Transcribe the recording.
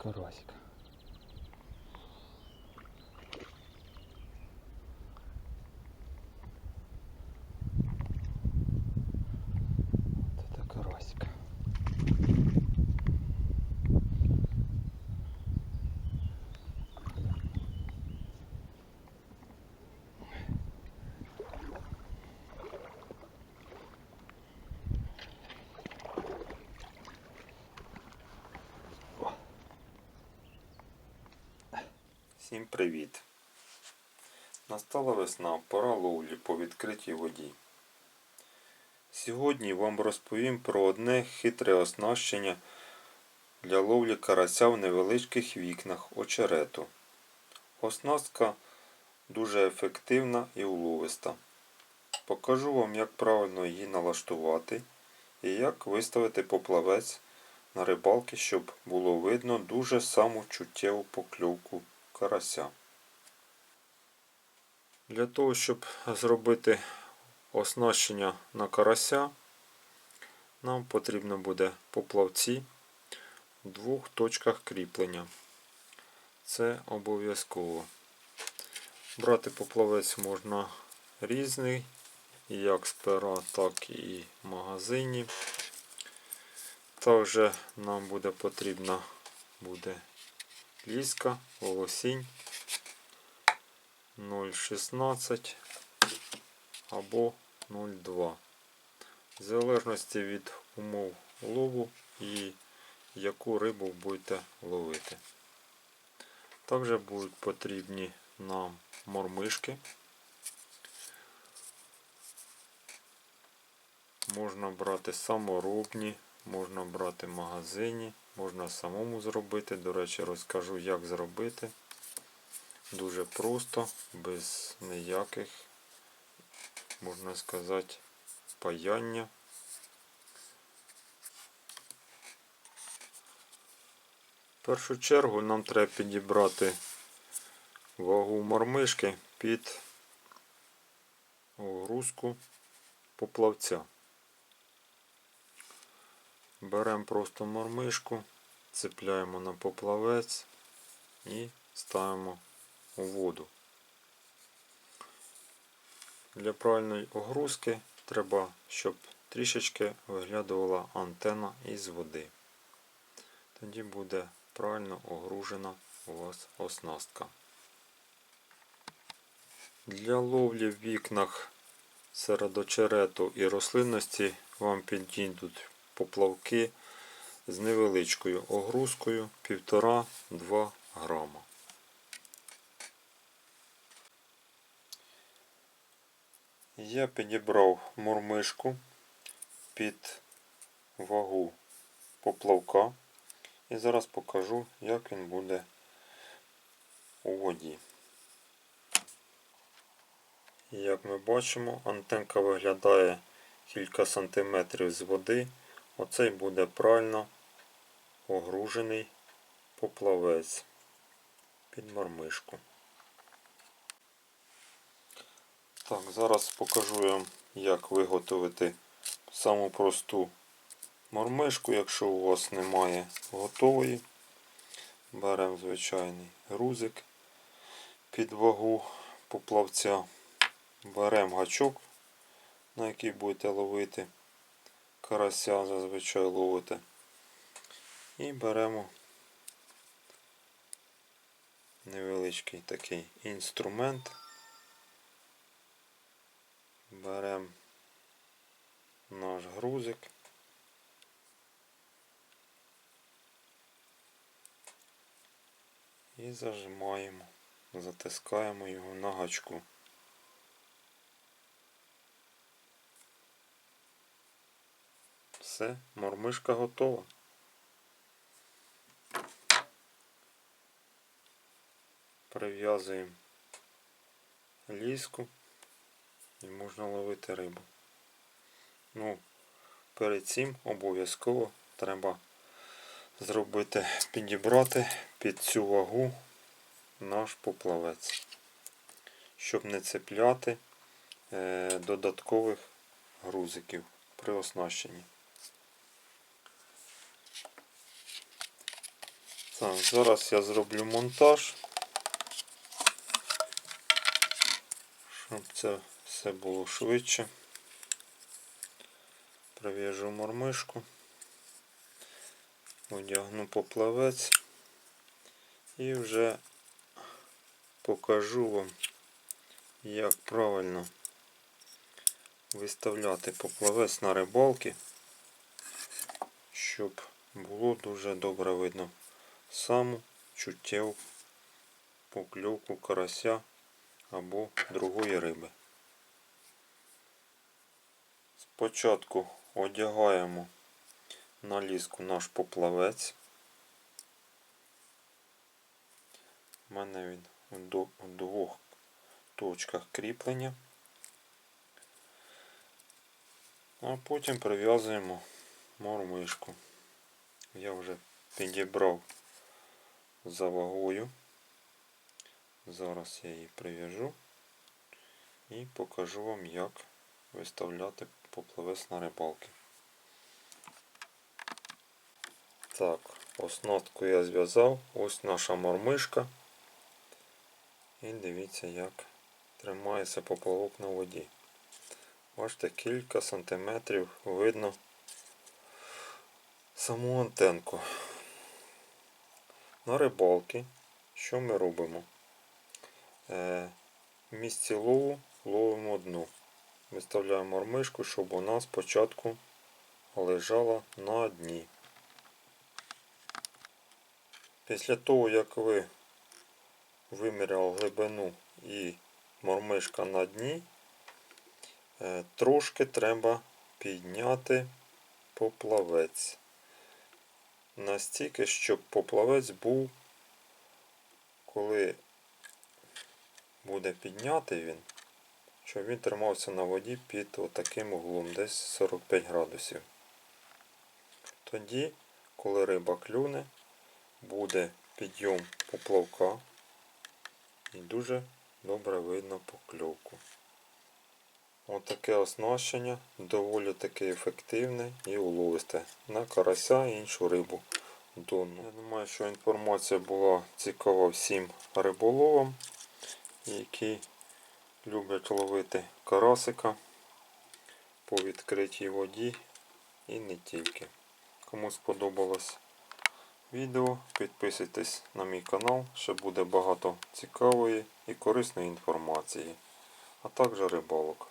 карасика. Всім привіт! Настала весна, пора ловлі по відкритій воді. Сьогодні вам розповім про одне хитре оснащення для ловлі карася в невеличких вікнах очерету. Оснастка дуже ефективна і уловиста. Покажу вам, як правильно її налаштувати і як виставити поплавець на рибалки, щоб було видно дуже саму чуттєву покльовку карася. Для того, щоб зробити оснащення на карася, нам потрібно буде поплавці в двох точках кріплення. Це обов'язково. Брати поплавець можна різний, як з пера, так і в магазині. Також нам буде потрібна буде ліска, волосінь 0,16 або 0,2. В залежності від умов лову і яку рибу будете ловити. Також будуть потрібні нам мормишки. Можна брати саморобні, можна брати в магазині, можна самому зробити. До речі, розкажу, як зробити. Дуже просто, без ніяких, можна сказати, паяння. В першу чергу нам треба підібрати вагу мормишки під огрузку поплавця. Беремо просто мормишку, цепляємо на поплавець і ставимо у воду. Для правильної огрузки треба, щоб трішечки виглядувала антена із води. Тоді буде правильно огружена у вас оснастка. Для ловлі в вікнах серед очерету і рослинності вам підійдуть поплавки з невеличкою огрузкою 1,5-2 грама. Я підібрав мормишку під вагу поплавка і зараз покажу, як він буде у воді. Як ми бачимо, антенка виглядає кілька сантиметрів з води. Оцей буде правильно огружений поплавець під мормишку. Так, зараз покажу вам, як виготовити саму просту мормишку, якщо у вас немає готової. Беремо звичайний грузик під вагу поплавця. Беремо гачок, на який будете ловити карася, зазвичай ловите. І беремо невеличкий такий інструмент. Беремо наш грузик. І зажимаємо, затискаємо його на гачку. Все, мормишка готова. Прив'язуємо ліску і можна ловити рибу. Ну, перед цим обов'язково треба зробити, підібрати під цю вагу наш поплавець, щоб не цепляти е, додаткових грузиків при оснащенні. Так, зараз я зроблю монтаж. Щоб це все було швидше. Прив'яжу мормишку. Одягну поплавець і вже покажу вам, як правильно виставляти поплавець на рибалки, щоб було дуже добре видно саму чуттєву покльовку карася або другої риби. Спочатку одягаємо на ліску наш поплавець. У мене він у двох точках кріплення. А потім прив'язуємо мормишку. Я вже підібрав за вагою. Зараз я її прив'яжу і покажу вам, як виставляти поплавець на рибалки. Так, оснастку я зв'язав. Ось наша мормишка. І дивіться, як тримається поплавок на воді. Бачите, кілька сантиметрів видно саму антенку. На рибалки що ми робимо? Е, місці лову ловимо дно. Виставляємо мормишку, щоб вона спочатку лежала на дні. Після того, як ви виміряли глибину і мормишка на дні, е, трошки треба підняти поплавець. Настільки, щоб поплавець був, коли буде піднятий він, щоб він тримався на воді під отаким углом, десь 45 градусів. Тоді, коли риба клюне, буде підйом поплавка і дуже добре видно покльовку. Отаке оснащення доволі таки ефективне і уловисте на карася і іншу рибу донну. Я думаю, що інформація була цікава всім риболовам, які люблять ловити карасика по відкритій воді і не тільки. Кому сподобалось відео, підписуйтесь на мій канал, ще буде багато цікавої і корисної інформації, а також рибалок.